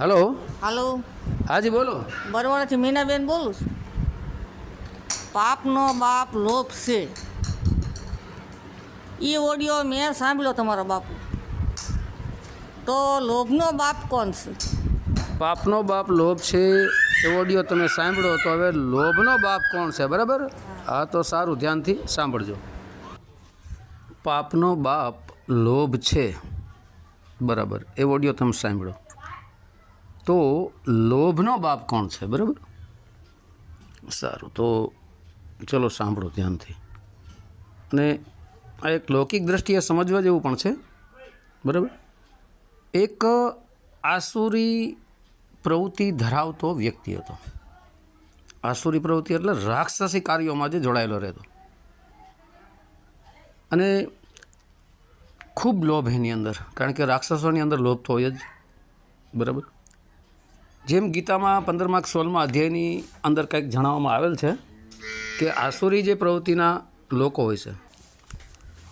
Hello. હાલો. હાજી બોલો. બરવાડાથી મીનાબેન બોલું છું. પાપનો બાપ લોભ છે. એ ઓડિયો મેં સાંભળ્યો તમારો બાપુ. તો લોભનો બાપ કોણ છે? પાપનો બાપ લોભ છે એ ઓડિયો તમે સાંભળો તો હવે લોભનો બાપ કોણ છે બરાબર? હા તો સારું ધ્યાનથી સાંભળજો. પાપનો બાપ લોભ છે. બરાબર એ ઓડિયો તમે સાંભળો. તો લોભનો બાપ કોણ છે, બરાબર? સારું, તો ચલો સાંભળો ધ્યાનથી. અને આ એક લૌકિક દ્રષ્ટિએ સમજવા જેવું પણ છે, બરાબર? એક આસુરી પ્રવૃત્તિ ધરાવતો વ્યક્તિ હતો. આસુરી પ્રવૃત્તિ એટલે રાક્ષસી કાર્યોમાં જે જોડાયેલો રહેતો. અને ખૂબ લોભ એની અંદર, કારણ કે રાક્ષસોની અંદર લોભ તો હોય જ, બરાબર? જેમ ગીતામાં પંદરમાક સોળમાં અધ્યાયની અંદર કંઈક જણાવવામાં આવેલ છે કે આસુરી જે પ્રવૃત્તિના લોકો હોય છે.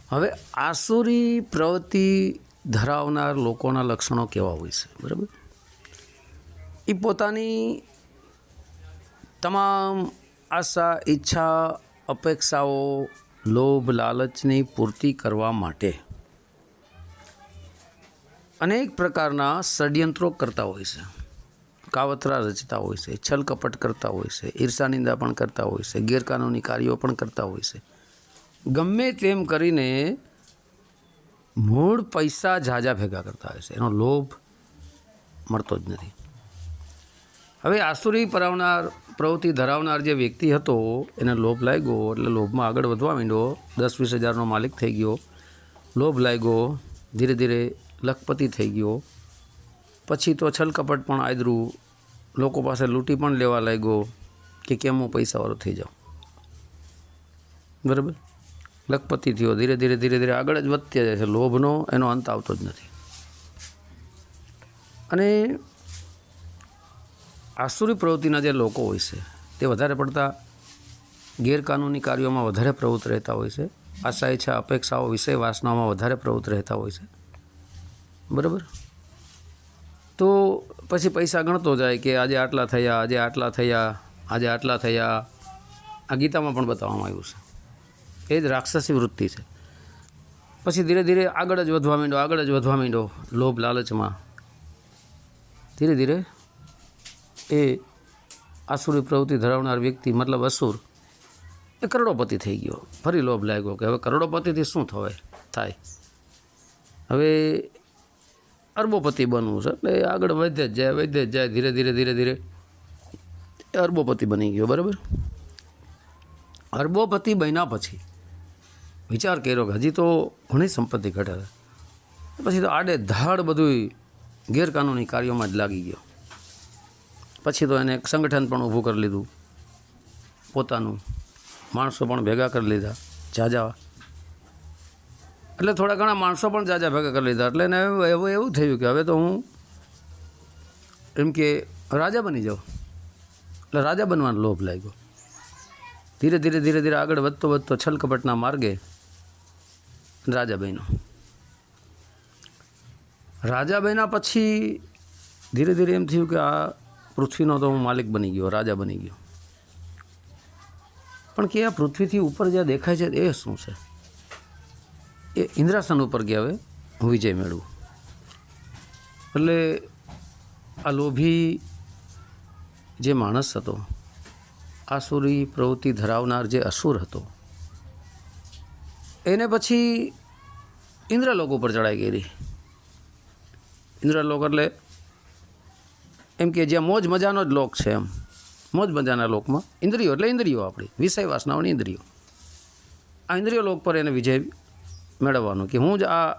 હવે આસુરી પ્રવૃત્તિ ધરાવનાર લોકોના લક્ષણો કેવા હોય છે? બરાબર? એ પોતાની તમામ આશા, ઈચ્છા, અપેક્ષાઓ, લોભ, લાલચની પૂર્તિ કરવા માટે અનેક પ્રકારના ષડયંત્રો કરતા હોય છે. કાવતરા રચતા હોય છે, છલ કપટ કરતા હોય છે, ઈર્ષા નિંદા પણ કરતા હોય છે, ગેરકાનૂની કાર્યો પણ કરતા હોય છે. ગમે તેમ કરીને મૂળ પૈસા ઝાઝા ભેગા કરતા હોય છે, એનો લોભ મળતો જ નથી. હવે આસુરી પરાવનાર, પ્રવૃત્તિ ધરાવનાર જે વ્યક્તિ હતો, એને લોભ લાગ્યો, એટલે લોભમાં આગળ વધવા માંડ્યો, દસ વીસ હજારનો માલિક થઈ ગયો, લોભ લાગ્યો, ધીરે ધીરે લખપતિ થઈ ગયો પછી તો છલકપટ પણ આદરું. લોકો પાસે લૂંટી પણ લેવા લાગ્યો કે કેમ હું પૈસાવાળો થઈ જાઉં. બરાબર? લખપતિ થયો, ધીરે ધીરે ધીરે ધીરે આગળ જ વધતી જાય છે. લોભનો એનો અંત આવતો જ નથી. અને આસુરી પ્રવૃત્તિના જે લોકો હોય છે, તે વધારે પડતા ગેરકાનૂની કાર્યોમાં વધારે પ્રવૃત્ત રહેતા હોય છે. આશા ઈચ્છા, અપેક્ષાઓ, વિષય વાસનાઓમાં વધારે પ્રવૃત્ત રહેતા હોય છે. બરાબર? તો પછી પૈસા ગણતો જાય કે આજે આટલા થયા, આજે આટલા થયા, આજે આટલા થયા. આ ગીતામાં પણ બતાવવામાં આવ્યું છે. એ જ રાક્ષસી વૃત્તિ છે. પછી ધીરે ધીરે આગળ જ વધવા માંડો આગળ જ વધવા માંડો લોભ લાલચમાં. ધીરે ધીરે એ આસુરી પ્રવૃત્તિ ધરાવનાર વ્યક્તિ, મતલબ અસુર, એ કરોડોપતિ થઈ ગયો. ફરી લોભ લાગ્યો કે હવે કરોડોપતિથી શું થવાય, થાય? હવે અરબોપતિ બનવું છે, એટલે આગળ વધે જ જાય, વધે જ જાય, ધીરે ધીરે ધીરે ધીરે. અરબોપતિ બની ગયો, બરાબર? અરબોપતિ બન્યા પછી વિચાર કર્યો કે હજી તો ઘણી સંપત્તિ ઘટે છે પછી તો આડે ધાડ બધું ગેરકાનૂની કાર્યોમાં જ લાગી ગયો. પછી તો એને એક સંગઠન પણ ઊભું કરી લીધું. પોતાનું માણસો પણ ભેગા કરી લીધા, જાજા એટલે થોડા ઘણા માણસો પણ જાજા ભેગા કરી લીધા. એટલે એને એવું એવું થયું કે હવે તો હું એમ કે રાજા બની જાઉં. એટલે રાજા બનવાનો લોભ લાગ્યો. ધીરે ધીરે ધીરે ધીરે આગળ વધતો વધતો છલકપટના માર્ગે રાજા બન્યો. રાજા બન્યા પછી ધીરે ધીરે એમ થયું કે આ પૃથ્વીનો તો હું માલિક બની ગયો, રાજા બની ગયો. પણ કે આ પૃથ્વીથી ઉપર જ્યાં દેખાય છે એ શું છે? એ ઇન્દ્રાસન ઉપર ગયા હવે, હું વિજય મેળવું. એટલે આ લોભી જે માણસ હતો, આસુરી પ્રવૃત્તિ ધરાવનાર જે અસુર હતો, એને પછી ઇન્દ્રલોક ઉપર ચડાઈ ગયેલી. ઇન્દ્રલોક એટલે એમ કે જ્યાં મોજ મજાનો જ લોક છે એમ. મોજ મજાના લોકમાં ઇન્દ્રિયો, એટલે ઇન્દ્રિયો આપણી વિષય વાસનાઓની ઇન્દ્રિયો. આ ઇન્દ્રિયો લોક પર એને વિજય મેળવવાનો કે હું જ આ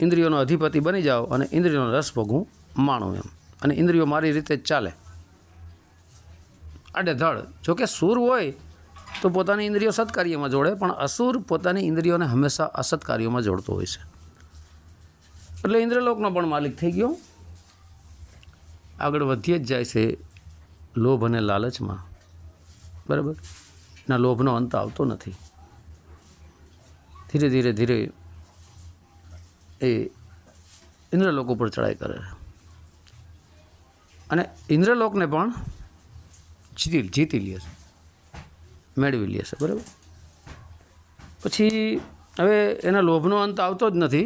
ઇન્દ્રિયોનો અધિપતિ બની જાઉં અને ઇન્દ્રિયોનો રસ ભોગવું માણું એમ. અને ઇન્દ્રિયો મારી રીતે જ ચાલે. આડેધડ જોકે સૂર હોય તો પોતાની ઇન્દ્રિયો સત્કાર્યમાં જોડે, પણ અસુર પોતાની ઇન્દ્રિયોને હંમેશા અસત્કાર્યોમાં જોડતો હોય છે. એટલે ઇન્દ્રલોકનો પણ માલિક થઈ ગયો. આગળ વધીએ જ જાય છે લોભ અને લાલચમાં. બરાબર? ના લોભનો અંત આવતો નથી. ધીરે ધીરે ધીરે એ ઇન્દ્રલોક ઉપર ચડાઈ કરે. અને ઇન્દ્રલોકને પણ જીતી જીતી લે છે. મેળવી લે છે, બરાબર? પછી હવે એના લોભનો અંત આવતો જ નથી.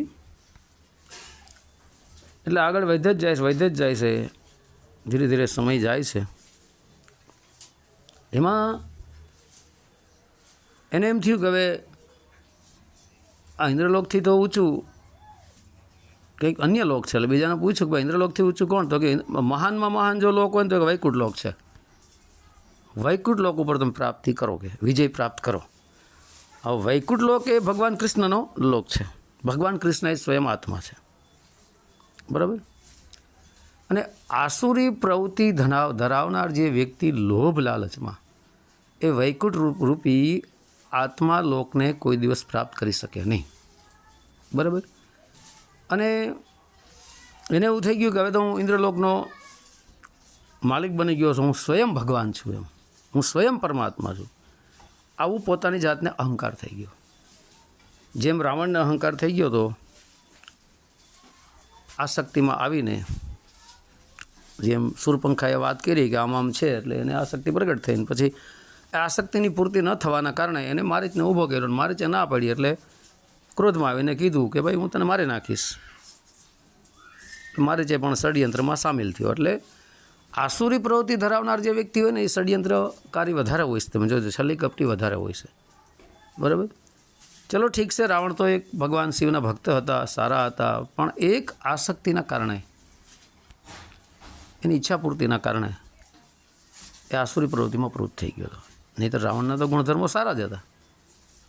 એટલે આગળ વધે જ જાય છે, વધે જ જાય છે. ધીરે ધીરે સમય જાય છે. એમાં એને એમ થયું કે હવે આ ઇન્દ્રલોકથી તો ઊંચું. કંઈક અન્ય લોક છે, એટલે બીજાને પૂછ્યું કે ભાઈ, ઇન્દ્રલોકથી ઊંચું કોણ? તો કે મહાનમાં મહાન જો લોક હોય તો કે વૈકુંઠ લોક છે. વૈકુંઠ લોક ઉપર તમે પ્રાપ્તિ કરો કે વિજય પ્રાપ્ત કરો. હવે વૈકુંઠ લોક એ ભગવાન કૃષ્ણનો લોક છે. ભગવાન કૃષ્ણ એ સ્વયં આત્મા છે. બરાબર? અને આસુરી પ્રવૃત્તિ ધરાવ ધરાવનાર જે વ્યક્તિ લોભ લાલચમાં, એ વૈકુંઠ રૂપી આત્મા લોકને કોઈ દિવસ પ્રાપ્ત કરી શકે નહીં. બરાબર? અને એને એવું થઈ ગયું કે હવે તો હું ઇન્દ્રલોકનો માલિક બની ગયો છું, હું સ્વયં ભગવાન છું એમ. હું સ્વયં પરમાત્મા છું. આવું પોતાની જાતને અહંકાર થઈ ગયો. જેમ રાવણને અહંકાર થઈ ગયો તો આસક્તિમાં આવીને જેમ સુરપંખાએ વાત કરી કે આમ આમ છે એટલે એને આસક્તિ પ્રગટ થઈને પછી આસક્તિની પૂર્તિ ન થવાના કારણે એને મારીચને ઊભો કર્યો મારીચે ના પડી એટલે ક્રોધમાં આવીને કીધું કે ભાઈ, હું તને મારી નાખીશ. મારીચે પણ ષડયંત્રમાં સામેલ થયો એટલે આસુરી પ્રવૃત્તિ ધરાવનાર જે વ્યક્તિ હોય ને, એ ષડયંત્રકારી વધારે હોય છે. તમે જોજો, છલી કપટી વધારે હોય છે. બરાબર? ચલો, ઠીક છે, રાવણ તો એક ભગવાન શિવના ભક્ત હતા, સારા હતા, પણ એક આસક્તિના કારણે, એની ઈચ્છા પૂર્તિના કારણે એ આસુરી પ્રવૃત્તિમાં પ્રવૃત્ત થઈ ગયો હતો. નહીં તો રાવણના તો ગુણધર્મો સારા જ હતા.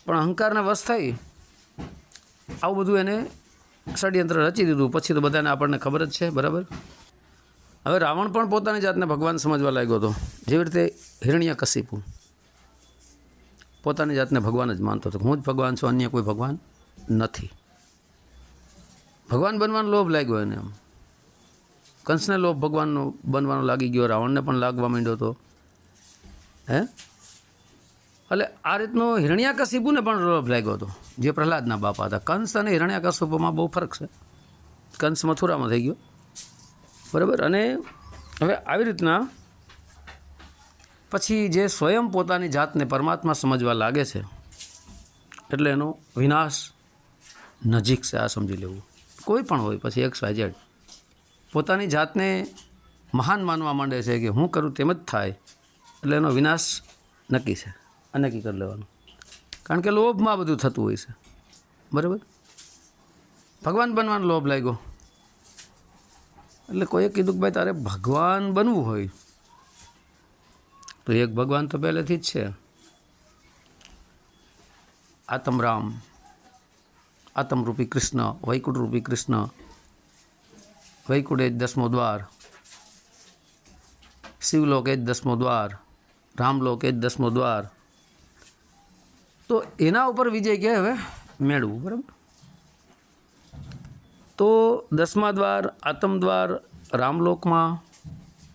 પણ અહંકારને વશ થઈ આવું બધું એને ષડયંત્ર રચી દીધું. પછી તો બધાને આપણને ખબર જ છે, બરાબર? હવે રાવણ પણ પોતાની જાતને ભગવાન સમજવા લાગ્યો હતો. જેવી રીતે હિરણ્ય કશીપુ પોતાની જાતને ભગવાન જ માનતો હતો. હું જ ભગવાન છું, અન્ય કોઈ ભગવાન નથી. ભગવાન બનવાનો લોભ લાગ્યો એને એમ કંસને લોભ ભગવાનનો બનવાનો લાગી ગયો. રાવણને પણ લાગવા માંડ્યો હતો હે? એટલે આ રીતનો હિરણ્યાકશિપુને પણ લોભ લાગ્યો હતો, જે પ્રહલાદના બાપા હતા. કંસ અને હિરણ્યાકશિપુમાં બહુ ફરક છે. કંસ મથુરામાં થઈ ગયો. બરાબર? અને હવે આવી રીતના પછી જે સ્વયં પોતાની જાતને પરમાત્મા સમજવા લાગે છે, એટલે એનો વિનાશ નજીક છે, આ સમજી લેવું. કોઈ પણ હોય, પછી એક્સ વાય ઝેડ. પોતાની જાતને મહાન માનવા માંડે છે કે હું કરું તેમ જ થાય, એટલે એનો વિનાશ નક્કી છે. આ નક્કી કરી લેવાનું. કારણ કે લોભમાં બધું થતું હોય છે. બરાબર? ભગવાન બનવાનો લોભ લાગ્યો. એટલે કોઈએ કીધું કે ભાઈ તારે ભગવાન બનવું હોય. તો એક ભગવાન તો પહેલેથી જ છે. આતમરામ, આતમરૂપી કૃષ્ણ વૈકુંઠ રૂપી કૃષ્ણ, વૈકુંઠ એ જ દસમો દ્વાર, શિવલોક એ જ દસમો દ્વાર, રામલોક એ જ દસમો દ્વાર તો એના ઉપર વિજય કે હવે મેળવું, બરાબર? તો દસમા દ્વાર આતમ દ્વાર, રામલોકમાં,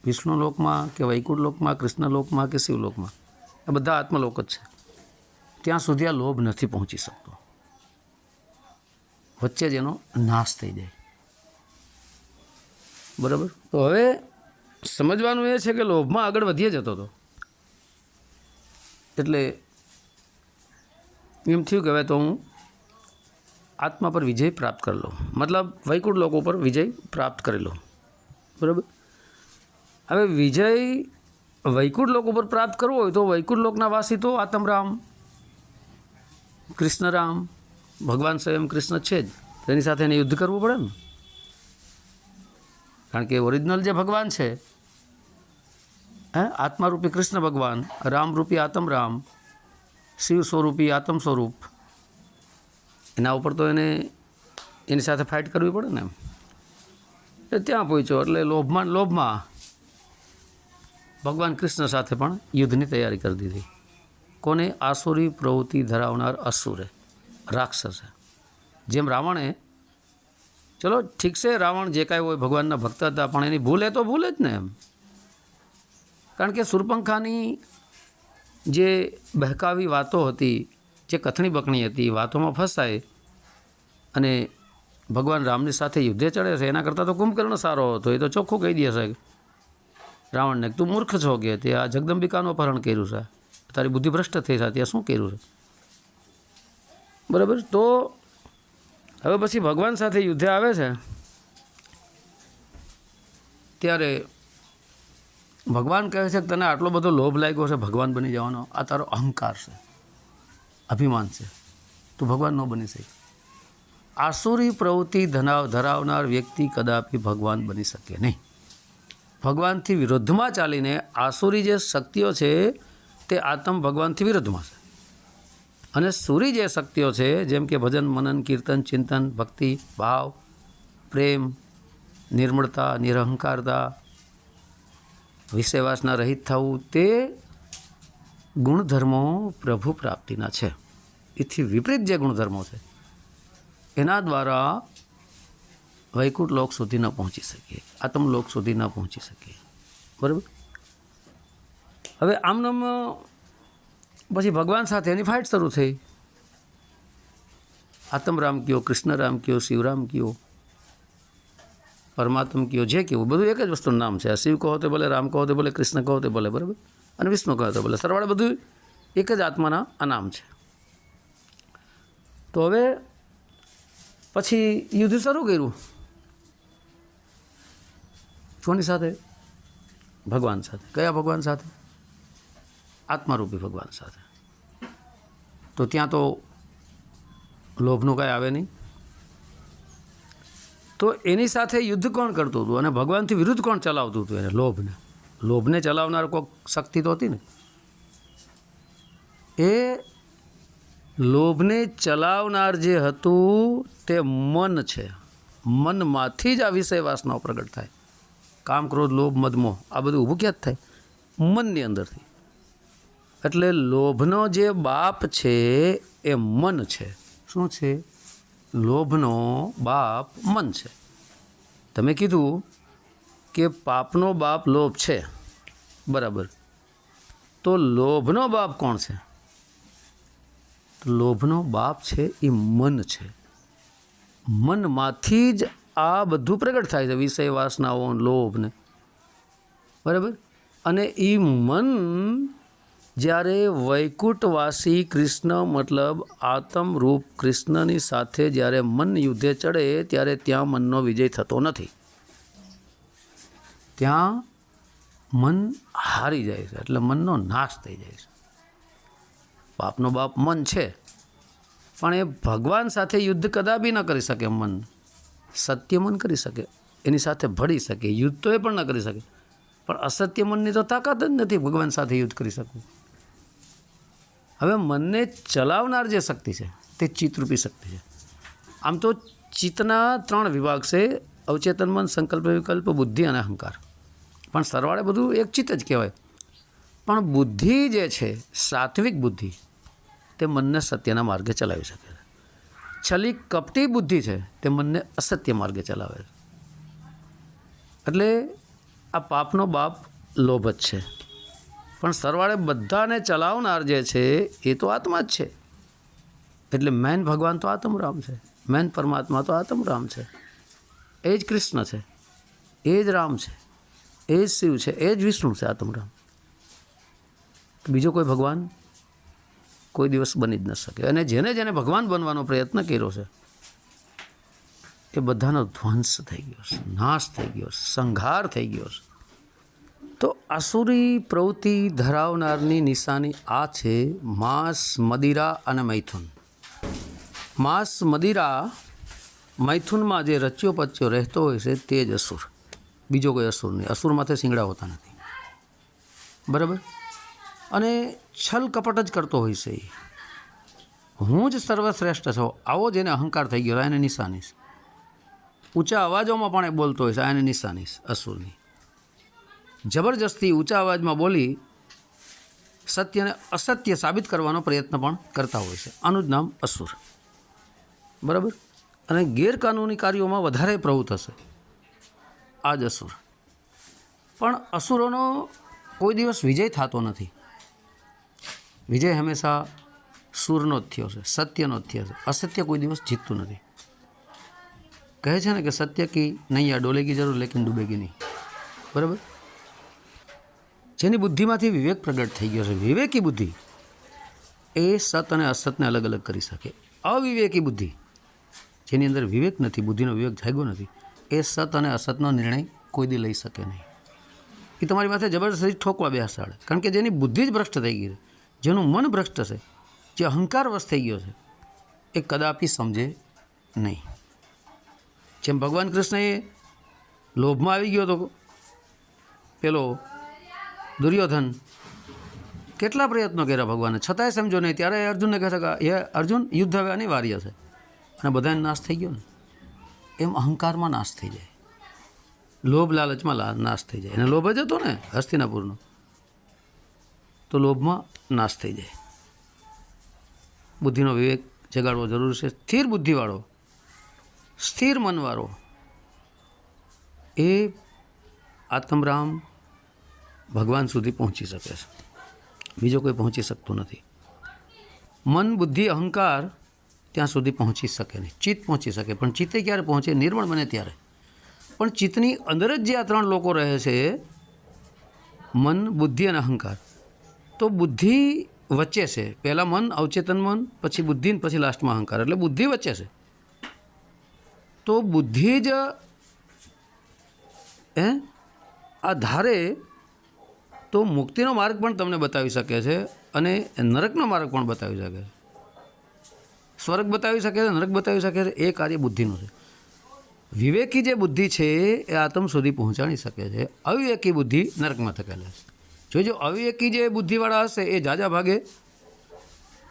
વિષ્ણુલોકમાં કે વૈકુંઠલોકમાં, કૃષ્ણલોકમાં કે શિવલોકમાં? આ બધા આત્મલોક જ છે. ત્યાં સુધી આ લોભ નથી પહોંચી શકતો. વચ્ચે જ એનો નાશ થઈ જાય. બરાબર? તો હવે સમજવાનું એ છે કે લોભમાં આગળ વધીએ જતો હતો એટલે એમ થયું કે હવે તો હું આત્મા પર વિજય પ્રાપ્ત કરી લો મતલબ વૈકુંઠ લોકો પર વિજય પ્રાપ્ત કરી લો બરાબર? હવે વિજય વૈકુંઠ લોકો ઉપર પ્રાપ્ત કરવો હોય તો વૈકુંઠ લોકના વાસી તો આતમરામ, કૃષ્ણરામ, ભગવાન સ્વયં કૃષ્ણ છે જ. તેની સાથે એને યુદ્ધ કરવું પડે ને. કારણ કે ઓરિજિનલ જે ભગવાન છે, હે? આત્મારૂપી કૃષ્ણ ભગવાન, રામરૂપી આતમરામ શિવ સ્વરૂપી આત્મ સ્વરૂપ એના ઉપર તો એને એની સાથે ફાઇટ કરવી પડે ને એમ. એટલે ત્યાં પહોંચ્યો એટલે લોભમાં લોભમાં ભગવાન કૃષ્ણ સાથે પણ યુદ્ધની તૈયારી કરી દીધી. કોને? આસુરી પ્રવૃત્તિ ધરાવનાર અસુરે, રાક્ષસે. જેમ રાવણે, ચલો ઠીક છે, રાવણ જે કાંઈ હોય ભગવાનના ભક્ત હતા, પણ એની ભૂલ તો ભૂલ જ ને એમ. કારણ કે સુરપંખાની જે બહેકાવી વાતો હતી, જે કથણી બકણી હતી, વાતોમાં ફસાય અને ભગવાન રામની સાથે યુદ્ધે ચડે છે, એના કરતાં તો કુંભકર્ણ સારો હતો, એ તો ચોખ્ખું કહી દેશે રાવણને તું મૂર્ખ છો કે, તે આ જગદંબિકાનું અપહરણ કર્યું છે? તારી બુદ્ધિ ભ્રષ્ટ થઈ છે, ત્યાં શું કર્યું છે? બરાબર? તો હવે પછી ભગવાન સાથે યુદ્ધે આવે છે, ત્યારે ભગવાન કહે છે કે તને આટલો બધો લોભ લાગ્યો છે, ભગવાન બની જવાનો, આ તારો અહંકાર છે, અભિમાન છે. તું ભગવાન ન બની શકે. આસુરી પ્રવૃત્તિ ધરાવ ધરાવનાર વ્યક્તિ કદાપી ભગવાન બની શકે નહીં. ભગવાનથી વિરુદ્ધમાં ચાલીને આસુરી જે શક્તિઓ છે, તે આત્મ ભગવાનથી વિરુદ્ધમાં છે. અને સુરી જે શક્તિઓ છે, જેમ કે ભજન, મનન, કીર્તન, ચિંતન, ભક્તિ, ભાવ, પ્રેમ, નિર્મળતા, નિરહંકારતા વિષયવાસના રહિત થવું તે ગુણધર્મો પ્રભુ પ્રાપ્તિના છે. એથી વિપરીત જે ગુણધર્મો છે, એના દ્વારા વૈકુંઠ લોક સુધી ન પહોંચી શકીએ, આતમ લોક સુધી ન પહોંચી શકીએ. બરાબર? હવે આમનામ, પછી ભગવાન સાથે એની ફાઇટ શરૂ થઈ. આત્મરામ કયો, કૃષ્ણરામ કયો, શિવરામ કયો પરમાત્મ કયો, જે કહેવું, બધું એક જ વસ્તુનું નામ છે. આ શિવ કહો તો ભલે, રામ કહો તો ભલે, કૃષ્ણ કહો તો ભલે, બરાબર? અને વિષ્ણુ કહો તો ભલે, સરવાળે બધું એક જ આત્માના આ નામ છે. તો હવે પછી યુદ્ધ શરૂ કર્યું. કોની સાથે? ભગવાન સાથે. કયા ભગવાન સાથે? આત્મારૂપી ભગવાન સાથે. તો ત્યાં તો લોભનું કાંઈ આવે નહીં. તો એની સાથે યુદ્ધ કોણ કરતું હતું? અને ભગવાનથી વિરુદ્ધ કોણ ચલાવતું હતું એને? લોભને. લોભને ચલાવનાર કોઈક શક્તિ તો હતી ને? એ લોભને ચલાવનાર જે હતું, તે મન છે. મનમાંથી જ આ વિષય વાસનાઓ પ્રગટ થાય. કામ, ક્રોધ, લોભ, મદમોહ, આ બધું ઊભું ક્યાં જ થાય? મનની અંદરથી. એટલે લોભનો જે બાપ છે, એ મન છે. શું છે? લોભનો બાપ મન છે. તમે કીધું કે પાપનો બાપ લોભ છે. બરાબર. તો લોભનો બાપ કોણ છે? લોભનો બાપ છે એ મન છે. મનમાંથી જ આ બધું પ્રગટ થાય છે, વિષય વાસનાઓ, લોભને. બરાબર? અને એ મન જ્યારે વૈકુંઠવાસી કૃષ્ણ મતલબ આત્મરૂપ કૃષ્ણની સાથે જ્યારે મન યુદ્ધે ચડે, ત્યારે ત્યાં મનનો વિજય થતો નથી. ત્યાં મન હારી જાય છે, એટલે મનનો નાશ થઈ જાય છે. બાપનો બાપ મન છે, પણ એ ભગવાન સાથે યુદ્ધ કદાપી ન કરી શકે મન. સત્ય મન કરી શકે, એની સાથે ભળી શકે, યુદ્ધ તો એ પણ ન કરી શકે. પણ અસત્ય મનની તો તાકાત જ નથી ભગવાન સાથે યુદ્ધ કરી શકવું. હવે મનને ચલાવનાર જે શક્તિ છે, તે ચિત્તરૂપી શક્તિ છે. આમ તો ચિત્તના ત્રણ વિભાગ છે, અવચેતન, મન, સંકલ્પ, વિકલ્પ, બુદ્ધિ અને અહંકાર. પણ સરવાળે બધું એક ચિત્ત જ કહેવાય. પણ બુદ્ધિ જે છે, સાત્વિક બુદ્ધિ, તે મનને સત્યના માર્ગે ચલાવી શકે છે. છલી કપટી બુદ્ધિ છે, તે મનને અસત્ય માર્ગે ચલાવે છે. એટલે આ પાપનો બાપ લોભ જ છે. પણ સરવાળે બધાને ચલાવનાર જે છે, એ તો આત્મા જ છે. એટલે મેન ભગવાન તો આત્મરામ છે. મેન પરમાત્મા તો આત્મરામ છે. એ જ કૃષ્ણ છે. એ જ રામ છે. એ જ શિવ છે. એ જ વિષ્ણુ છે આત્મરામ. બીજો કોઈ ભગવાન કોઈ દિવસ બની જ ન શકે. અને જેને જેને ભગવાન બનવાનો પ્રયત્ન કર્યો છે, એ બધાનો ધ્વંસ થઈ ગયો છે. નાશ થઈ ગયો છે. સંઘાર થઈ ગયો છે. તો આસુરી પ્રવૃત્તિ ધરાવનારની નિશાની આ છે માંસ, મદિરા અને મૈથુન. માંસ, મદિરા, મૈથુનમાં જે રચ્યો પચ્યો રહેતો હોય છે તે જ અસુર. બીજો કોઈ અસુર નહીં. અસુર માથે હોતા નથી. બરાબર? અને છલ કપટ જ કરતો હોય છે એ. હું જ સર્વશ્રેષ્ઠ છું. આવો જ એને અહંકાર થઈ ગયો એને નિશાની ઊંચા અવાજોમાં પણ એ બોલતો હોય છે એને નિશાની અસુરની. જબરજસ્તી ઊંચા અવાજમાં બોલી સત્યને અસત્ય સાબિત કરવાનો પ્રયત્ન પણ કરતા હોય છે. આનું જ નામ અસુર. બરાબર? અને ગેરકાનૂની કાર્યોમાં વધારે પ્રવૃત્ત હશે. આ જ અસુર. પણ અસુરોનો કોઈ દિવસ વિજય થતો નથી. વિજય હંમેશા સુરનો જ થયો છે, સત્યનો જ થયો છે. અસત્ય કોઈ દિવસ જીતતું નથી. કહે છે ને કે, સત્ય કી નહીં આ ડોલેગી જરૂર, લેકિન ડૂબેગી નહીં. બરાબર? જેની બુદ્ધિમાંથી વિવેક પ્રગટ થઈ ગયો છે. વિવેકી બુદ્ધિ એ સત અને અસતને અલગ અલગ કરી શકે. અવિવેકી બુદ્ધિ, જેની અંદર વિવેક નથી, બુદ્ધિનો વિવેક જાગ્યો નથી, એ સત અને અસતનો નિર્ણય કોઈ દી લઈ શકે નહીં. એ તમારી માથે જબરદસ્તી ઠોકવા બેસાડે. કારણ કે જેની બુદ્ધિ જ ભ્રષ્ટ થઈ ગઈ છે, જેનું મન ભ્રષ્ટ છે, જે અહંકારવશ થઈ ગયો છે, એ કદાપી સમજે નહીં. જેમ ભગવાન કૃષ્ણએ લોભમાં આવી ગયો તો પેલો દુર્યોધન, કેટલા પ્રયત્નો કર્યા ભગવાને? છતાંય સમજો નહીં, ત્યારે અર્જુનને કહે છે કે એ અર્જુન, યુદ્ધ હવે અનિવાર્ય છે. અને બધાને નાશ થઈ ગયો ને, એમ અહંકારમાં નાશ થઈ જાય. લોભ લાલચમાં નાશ થઈ જાય. અને લોભ જ હતો ને, હસ્તિનાપુરનો. તો લોભમાં નાશ થઈ જાય. બુદ્ધિનો વિવેક જગાડવો જરૂર છે. સ્થિર બુદ્ધિવાળો, સ્થિર મનવાળો, એ આત્મરામ ભગવાન સુધી પહોંચી શકે છે. બીજો કોઈ પહોંચી શકતું નથી. મન, બુદ્ધિ, અહંકાર ત્યાં સુધી પહોંચી શકે નહીં. ચિત્ત પહોંચી શકે, પણ ચિત્તે ક્યારે પહોંચે? નિર્મળ બને ત્યારે. પણ ચિત્તની અંદર જ જે આ ત્રણ લોકો રહે છે, મન, બુદ્ધિ અને અહંકાર. તો બુદ્ધિ વચ્ચે છે. પહેલાં મન, અવચેતન મન, પછી બુદ્ધિ ને પછી લાસ્ટમાં અહંકાર. એટલે બુદ્ધિ વચ્ચે છે. તો બુદ્ધિ જ, હે? આ ધારે તો મુક્તિનો માર્ગ પણ તમને બતાવી શકે છે અને નરકનો માર્ગ પણ બતાવી શકે છે. સ્વર્ગ બતાવી શકે છે, નરક બતાવી શકે છે, એ કાર્ય બુદ્ધિનું છે. વિવેકી જે બુદ્ધિ છે એ આત્મ સુધી પહોંચાડી શકે છે. અવિવેકી બુદ્ધિ નરકમાં થકેલા છે. જોજો, અવિવેકી જે બુદ્ધિવાળા હશે એ જાજા ભાગે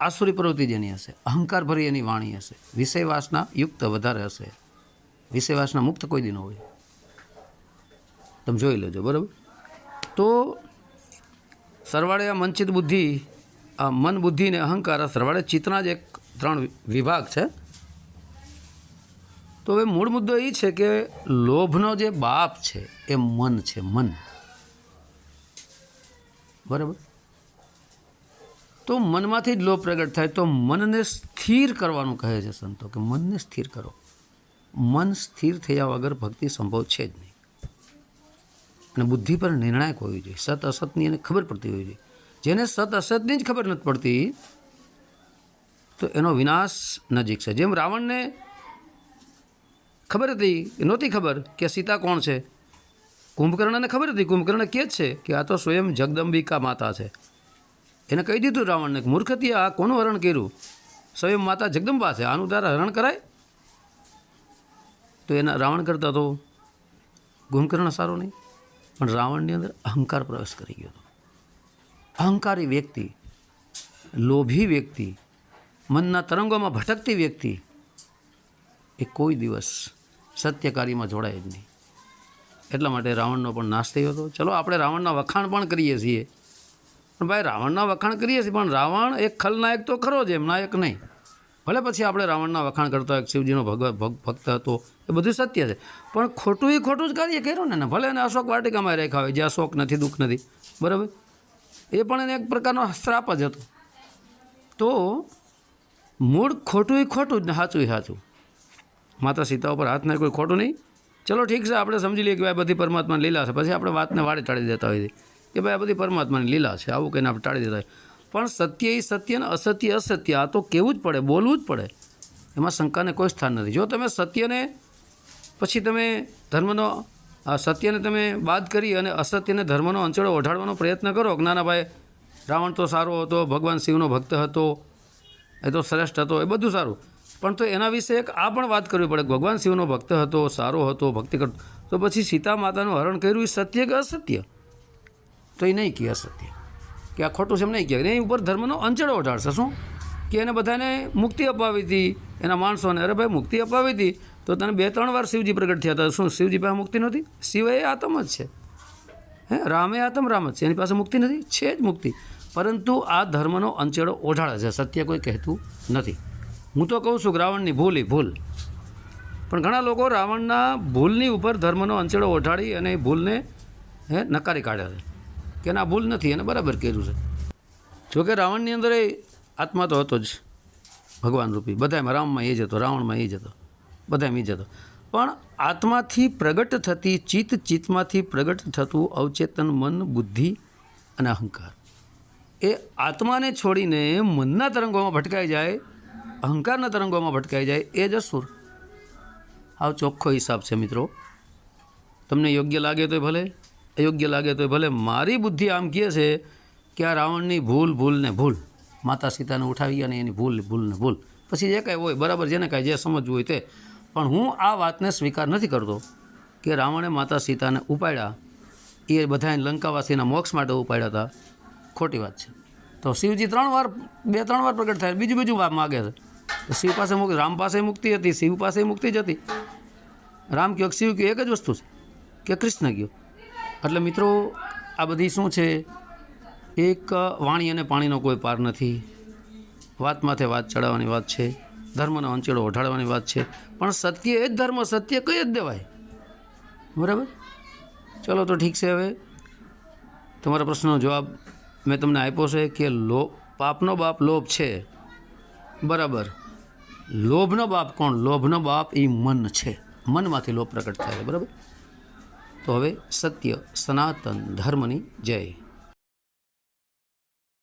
આસુરી પ્રવૃત્તિ જેની હશે, અહંકાર ભરી એની વાણી હશે, વિષયવાસના યુક્ત વધારે હશે. વિષયવાસના મુક્ત કોઈ દિન હોય. તમે જોઈ લેજો, બરાબર? તો સરવાળે આ મંચિત બુદ્ધિ, આ મન બુદ્ધિ ને અહંકાર, આ સરવાળે ચિત્તના જ એક ત્રણ વિભાગ છે. તો હવે મૂળ મુદ્દો એ છે કે લોભનો જે બાપ છે, એ મન છે, મન. બરાબર? તો મનમાંથી જ લોભ પ્રગટ થાય, તો મનને સ્થિર કરવાનું કહે છે સંતો, કે મનને સ્થિર કરો. મન સ્થિર થયા વગર ભક્તિ સંભવ છે જ નહીં. અને બુદ્ધિ પર નિર્ણાયક હોવી જોઈએ. સત અસતની એને ખબર પડતી હોવી જોઈએ. જેને સત અસતની જ ખબર નથી પડતી, તો એનો વિનાશ નજીક છે. જેમ રાવણને ખબર હતી, નહોતી ખબર કે સીતા કોણ છે. કુંભકર્ણને ખબર હતી, કુંભકર્ણ કે જ છે કે આ તો સ્વયં જગદંબિકા માતા છે. એને કહી દીધું રાવણને મૂર્ખથી આ કોનું હરણ કર્યું? સ્વયં માતા જગદંબા છે. આનું તારા હરણ કરાય? તો એના રાવણ કરતા તો કુંભકર્ણ સારો નહીં. પણ રાવણની અંદર અહંકાર પ્રવેશ કરી ગયો હતો. અહંકારી વ્યક્તિ, લોભી વ્યક્તિ, મનના તરંગોમાં ભટકતી વ્યક્તિ એ કોઈ દિવસ સત્યકારીમાં જોડાય જ નહીં. એટલા માટે રાવણનો પણ નાશ થયો હતો. ચલો, આપણે રાવણના વખાણ પણ કરીએ છીએ. પણ ભાઈ, રાવણના વખાણ કરીએ છીએ, પણ રાવણ એક ખલનાયક તો ખરો જ એમ નાયક નહીં. ભલે પછી આપણે રાવણના વખાણ કરતા હોય શિવજીનો ભગવ ભગ- ભક્ત હતો, એ બધું સત્ય છે. પણ ખોટું એ ખોટું જ કાર્ય કર્યું ને ભલે એને અશોક વાટિકામાં રેખા હોય જ્યાં શોક નથી, દુઃખ નથી. બરાબર? એ પણ એને એક પ્રકારનો શ્રાપ જ હતો. તો મૂળ ખોટું એ ખોટું જ ને સાચું સાચું. માતા સીતા ઉપર હાથ કોઈ ખોટું નહીં. ચલો ઠીક છે, આપણે સમજી લઈએ કે ભાઈ બધી પરમાત્માની લીલા છે. પછી આપણે વાતને વાળે ટાળી દેતા હોઈએ કે ભાઈ આ બધી પરમાત્માની લીલા છે, આવું કહીને આપણે ટાળી દેતા હોય પણ સત્ય એ સત્ય ને અસત્ય અસત્ય. આ તો કહેવું જ પડે, બોલવું જ પડે. એમાં શંકાને કોઈ સ્થાન નથી. જો તમે સત્યને, પછી તમે ધર્મનો સત્યને તમે બાદ કરી અને અસત્યને ધર્મનો અંચળો ઓઢાડવાનો પ્રયત્ન કરો કે ના ના ભાઈ રાવણ તો સારો હતો, ભગવાન શિવનો ભક્ત હતો, એ તો શ્રેષ્ઠ હતો, એ બધું સારું. પણ તો એના વિશે એક આ પણ વાત કરવી પડે. કે ભગવાન શિવનો ભક્ત હતો, સારો હતો, ભક્તિ કરતો તો પછી સીતા માતાનું હરણ કર્યું એ સત્ય કે અસત્ય? તો એ નહીં કહે અસત્ય. કે આ ખોટું છે એમ નહીં કહે. એની ઉપર ધર્મનો અંચળો ઓઢાડશે શું? કે એને બધાને મુક્તિ અપાવી હતી. એના માણસોને, અરે ભાઈ, મુક્તિ અપાવી હતી. તો તને બે, ત્રણ વાર શિવજી પ્રગટ થયા હતા. શું, શિવજી પાસે મુક્તિ નથી શિવ એ આતમ જ છે. હે, રામે આતમ, રામ જ છે. એની પાસે મુક્તિ નથી? છે જ મુક્તિ. પરંતુ આ ધર્મનો અંચેડો ઓઢાળે છે. સત્ય કોઈ કહેતું નથી. હું તો કહું છું, રાવણની ભૂલ ભૂલ. પણ ઘણા લોકો રાવણના ભૂલની ઉપર ધર્મનો અંચેડો ઓઢાડી અને ભૂલને, હે, નકારી કાઢે છે. કે ના, ભૂલ નથી, એને બરાબર કર્યું છે. જોકે રાવણની અંદર એ આત્મા તો હતો જ, ભગવાન રૂપી. બધામાં રામમાં એ જ હતો, રાવણમાં એ જ હતો બધામાં એ જ હતો. પણ આત્માથી પ્રગટ થતી, ચિત્ત ચિત્તમાંથી પ્રગટ થતું અવચેતન મન, બુદ્ધિ અને અહંકાર. એ આત્માને છોડીને મનના તરંગોમાં ભટકાઈ જાય, અહંકારના તરંગોમાં ભટકાઈ જાય, એ જ અસુર. આવ ચોખ્ખો હિસાબ છે મિત્રો. તમને યોગ્ય લાગે તોય ભલે. અયોગ્ય લાગે તો ભલે મારી બુદ્ધિ આમ કહે છે કે આ રાવણની ભૂલ ભૂલ ને ભૂલ, માતા સીતાને ઉઠાવી અને એની ભૂલ ભૂલ ને ભૂલ. પછી જે કાંઈ હોય, બરાબર જેને કાંઈ, જે સમજવું હોય તે. પણ હું આ વાતને સ્વીકાર નથી કરતો કે રાવણે માતા સીતાને ઉપાડ્યા. એ બધાને લંકાવાસીના મોક્ષ માટે ઉપાડ્યા હતા. ખોટી વાત છે. તો શિવજી ત્રણ વાર, બે, ત્રણ વાર પ્રગટ થાય. બીજું બીજું માગે છે. તો શિવ પાસે મુક્તિ રામ પાસે મુક્તિ હતી, શિવ પાસે મુક્તિ જ હતી. રામ કયો, શિવ કયો, એક જ વસ્તુ છે કે કૃષ્ણ કયો. એટલે મિત્રો, આ બધી શું છે? એક વાણી અને પાણીનો કોઈ પાર નથી. વાત માથે વાત ચડાવવાની વાત છે. ધર્મનો અંચેડો ઓઢાડવાની વાત છે. પણ સત્ય એ જ ધર્મ, સત્ય કઈ જ દેવાય? બરાબર? ચલો તો ઠીક છે હવે. તમારા પ્રશ્નનો જવાબ મેં તમને આપ્યો છે કે લો, પાપનો બાપ લોભ છે. બરાબર. લોભનો બાપ કોણ? લોભનો બાપ એ મન છે. મનમાંથી લોભ પ્રગટ થાય છે. બરાબર? તો હવે સત્ય સનાતન ધર્મની જય.